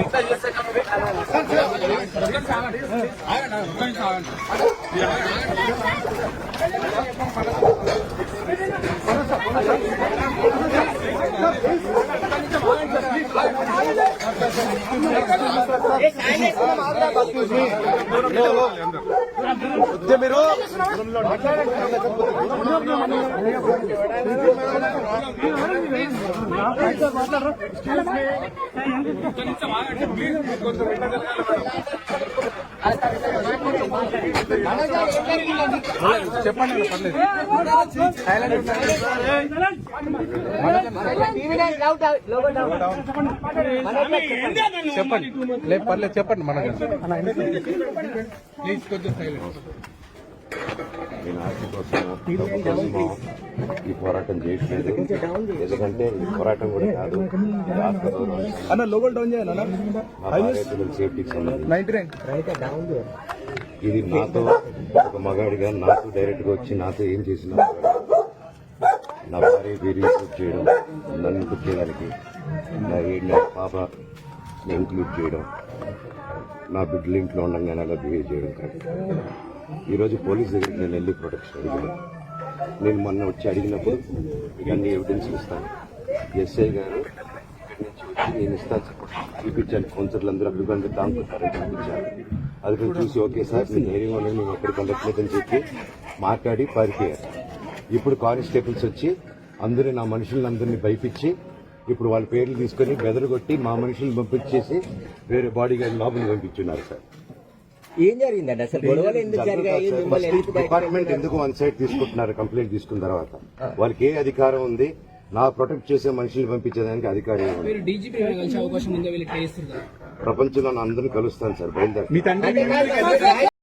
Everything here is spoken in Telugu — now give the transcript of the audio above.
ఇట్లా చేస్తే కావాలి మీరు చెప్పండి. పర్లేదు చెప్పండి లేదు పర్లేదు చెప్పండి మనకి ప్లీజ్ కొంచెం సైలెంట్ ఈ పోరాటం చేయట్లేదు ఎందుకంటే ఈ పోరాటం కూడా కాదు అన్న లోగల్ డౌన్ పిల్లల సేఫ్టీకి సంబంధించి ఇది నాతో ఒక మగాడిగా నాతో డైరెక్ట్గా వచ్చి నాతో ఏం చేసిన నా భార్య వీరి ఇంక్లూడ్ చేయడం నన్ను ఇంక్లూడ్ చేయడానికి నా ఏళ్ళ పాప ఇంక్లూడ్ చేయడం నా బిడ్డలు ఇంట్లో ఉండగానే అలా బిహేవ్ చేయడం కరెక్ట్ ఈరోజు పోలీస్ దగ్గరికి నేను వెళ్ళి ప్రొటెక్షన్ అడిగాను. నేను మొన్న వచ్చి అడిగినప్పుడు ఇవన్నీ ఎవిడెన్స్ ఇస్తాను. ఎస్ఐ గారు ఇక్కడి నుంచి వచ్చి నేను ఇస్తాను చూపించాను. కౌన్సిలర్లు అందరూ అభిప్రాయం దాంట్లో చూపించాను అది కూడా చూసి ఓకే సార్ నేను ధైర్యం అనేది మేము ఎక్కడికి వెళ్ళట్లేదని చెప్పి మాట్లాడి పారిపోయారు ఇప్పుడు కానిస్టేబుల్స్ వచ్చి అందరూ నా మనుషులందరినీ భయపించి ఇప్పుడు వాళ్ళ పేర్లు తీసుకొని బెదరగొట్టి మా మనుషులను పంపించేసి వేరే బాడీ గార్డ్ లోపలికి పంపించున్నారు సార్. ఏం జరిగిందండి? అసలు గొడవలు ఎందుకు జరిగాయి? డిపార్ట్మెంట్ ఎందుకు వన్ సైడ్ తీసుకుంటున్నారు కంప్లైంట్ తీసుకున్న తర్వాత? వాళ్ళకి ఏ అధికారం ఉంది? నా ప్రొటెక్ట్ చేసే మనుషుల్ని పంపించేదానికి అధికారం ప్రపంచంలో అందరినీ కలుస్తాను సార్ బయలుదేరి